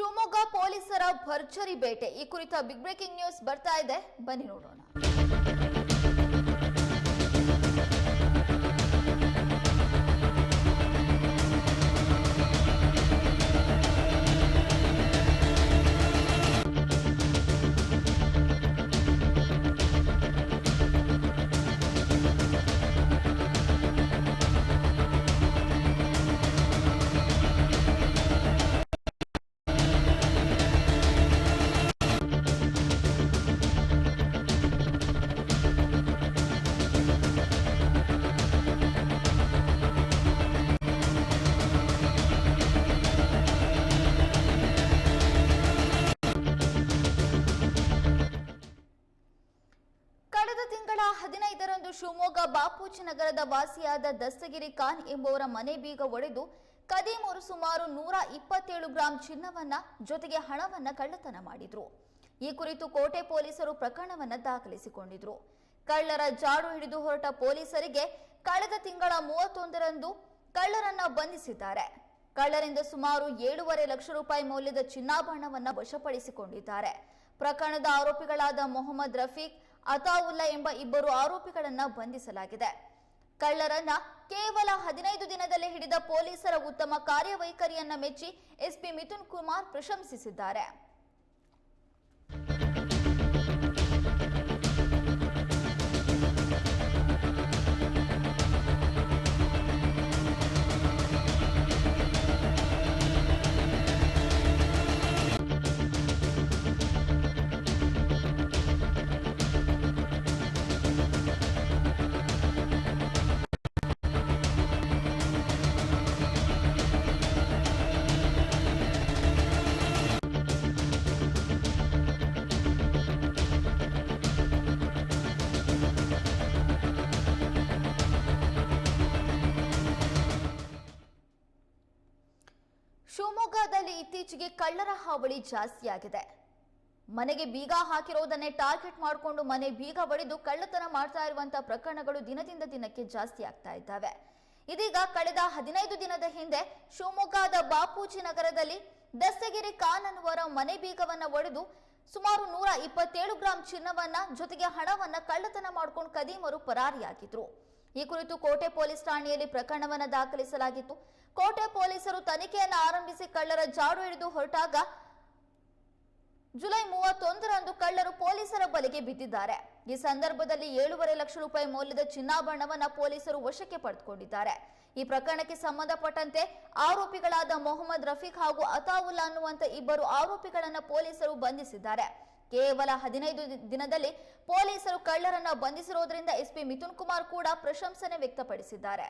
ಶಿವಮೊಗ್ಗ ಪೊಲೀಸರ ಭರ್ಜರಿ ಬೇಟೆ. ಈ ಕುರಿತ ಬಿಗ್ ಬ್ರೇಕಿಂಗ್ ನ್ಯೂಸ್ ಬರ್ತಾ ಇದೆ. ಬನ್ನಿ ನೋಡೋಣ. ಹದಿನೈದರಂದು ಶಿವಮೊಗ್ಗ ಬಾಪೂಜಿ ನಗರದ ವಾಸಿಯಾದ ದಸ್ತಗಿರಿ ಖಾನ್ ಎಂಬುವರ ಮನೆ ಬೀಗ ಒಡೆದು ಕದೀಮರು ಸುಮಾರು ನೂರ ಇಪ್ಪತ್ತೇಳು ಗ್ರಾಂ ಚಿನ್ನವನ್ನ ಜೊತೆಗೆ ಹಣವನ್ನ ಕಳ್ಳತನ ಮಾಡಿದ್ರು. ಈ ಕುರಿತು ಕೋಟೆ ಪೊಲೀಸರು ಪ್ರಕರಣವನ್ನ ದಾಖಲಿಸಿಕೊಂಡಿದ್ರು. ಕಳ್ಳರ ಜಾಡು ಹಿಡಿದು ಹೊರಟ ಪೊಲೀಸರಿಗೆ ಕಳೆದ ತಿಂಗಳ ಮೂವತ್ತೊಂದರಂದು ಕಳ್ಳರನ್ನ ಬಂಧಿಸಿದ್ದಾರೆ. ಕಳ್ಳರಿಂದ ಸುಮಾರು ಏಳೂವರೆ ಲಕ್ಷ ರೂಪಾಯಿ ಮೌಲ್ಯದ ಚಿನ್ನಾಭರಣವನ್ನ ವಶಪಡಿಸಿಕೊಂಡಿದ್ದಾರೆ. ಪ್ರಕರಣದ ಆರೋಪಿಗಳಾದ ಮೊಹಮ್ಮದ್ ರಫೀಕ್ ಅತಾವುಲ್ಲಾ ಎಂಬ ಇಬ್ಬರು ಆರೋಪಿಗಳನ್ನ ಬಂಧಿಸಲಾಗಿದೆ. ಕಳ್ಳರನ್ನ ಕೇವಲ ಹದಿನೈದು ದಿನದಲ್ಲಿ ಹಿಡಿದ ಪೊಲೀಸರ ಉತ್ತಮ ಕಾರ್ಯವೈಖರಿಯನ್ನ ಮೆಚ್ಚಿ ಎಸ್ಪಿ ಮಿಥುನ್ ಕುಮಾರ್ ಪ್ರಶಂಸಿಸಿದ್ದಾರೆ. ಶಿವಮೊಗ್ಗದಲ್ಲಿ ಇತ್ತೀಚೆಗೆ ಕಳ್ಳರ ಹಾವಳಿ ಜಾಸ್ತಿಯಾಗಿದೆ. ಮನೆಗೆ ಬೀಗ ಹಾಕಿರೋದನ್ನೇ ಟಾರ್ಗೆಟ್ ಮಾಡಿಕೊಂಡು ಮನೆ ಬೀಗ ಬಡಿದು ಕಳ್ಳತನ ಮಾಡ್ತಾ ಇರುವಂತಹ ಪ್ರಕರಣಗಳು ದಿನದಿಂದ ದಿನಕ್ಕೆ ಜಾಸ್ತಿ ಆಗ್ತಾ ಇದ್ದಾವೆ. ಇದೀಗ ಕಳೆದ ಹದಿನೈದು ದಿನದ ಹಿಂದೆ ಶಿವಮೊಗ್ಗದ ಬಾಪೂಜಿ ನಗರದಲ್ಲಿ ದಸ್ತಗಿರಿ ಖಾನ್ ಅನ್ನುವರ ಮನೆ ಬೀಗವನ್ನ ಒಡೆದು ಸುಮಾರು ನೂರ ಇಪ್ಪತ್ತೇಳು ಗ್ರಾಂ ಚಿನ್ನವನ್ನ ಜೊತೆಗೆ ಹಣವನ್ನ ಕಳ್ಳತನ ಮಾಡ್ಕೊಂಡು ಕದೀಮರು ಪರಾರಿಯಾಗಿದ್ರು. ಈ ಕುರಿತು ಕೋಟೆ ಪೊಲೀಸ್ ಠಾಣೆಯಲ್ಲಿ ಪ್ರಕರಣವನ್ನು ದಾಖಲಿಸಲಾಗಿತ್ತು. ಕೋಟೆ ಪೊಲೀಸರು ತನಿಖೆಯನ್ನು ಆರಂಭಿಸಿ ಕಳ್ಳರ ಜಾಡು ಹಿಡಿದು ಹೊರಟಾಗ ಜುಲೈ ಮೂವತ್ತೊಂದರಂದು ಕಳ್ಳರು ಪೊಲೀಸರ ಬಲೆಗೆ ಬಿದ್ದಿದ್ದಾರೆ. ಈ ಸಂದರ್ಭದಲ್ಲಿ ಏಳೂವರೆ ಲಕ್ಷ ರೂಪಾಯಿ ಮೌಲ್ಯದ ಚಿನ್ನಾಭರಣವನ್ನು ಪೊಲೀಸರು ವಶಕ್ಕೆ ಪಡೆದುಕೊಂಡಿದ್ದಾರೆ. ಈ ಪ್ರಕರಣಕ್ಕೆ ಸಂಬಂಧಪಟ್ಟಂತೆ ಆರೋಪಿಗಳಾದ ಮೊಹಮ್ಮದ್ ರಫೀಕ್ ಹಾಗೂ ಅತಾವುಲ್ಲಾ ಅನ್ನುವಂತ ಇಬ್ಬರು ಆರೋಪಿಗಳನ್ನು ಪೊಲೀಸರು ಬಂಧಿಸಿದ್ದಾರೆ. ಕೇವಲ ಹದಿನೈದು ದಿನದಲ್ಲಿ ಪೊಲೀಸರು ಕಳ್ಳರನ್ನ ಬಂಧಿಸಿರುವುದರಿಂದ ಎಸ್ಪಿ ಮಿಥುನ್ ಕುಮಾರ್ ಕೂಡ ಪ್ರಶಂಸನೆ ವ್ಯಕ್ತಪಡಿಸಿದ್ದಾರೆ.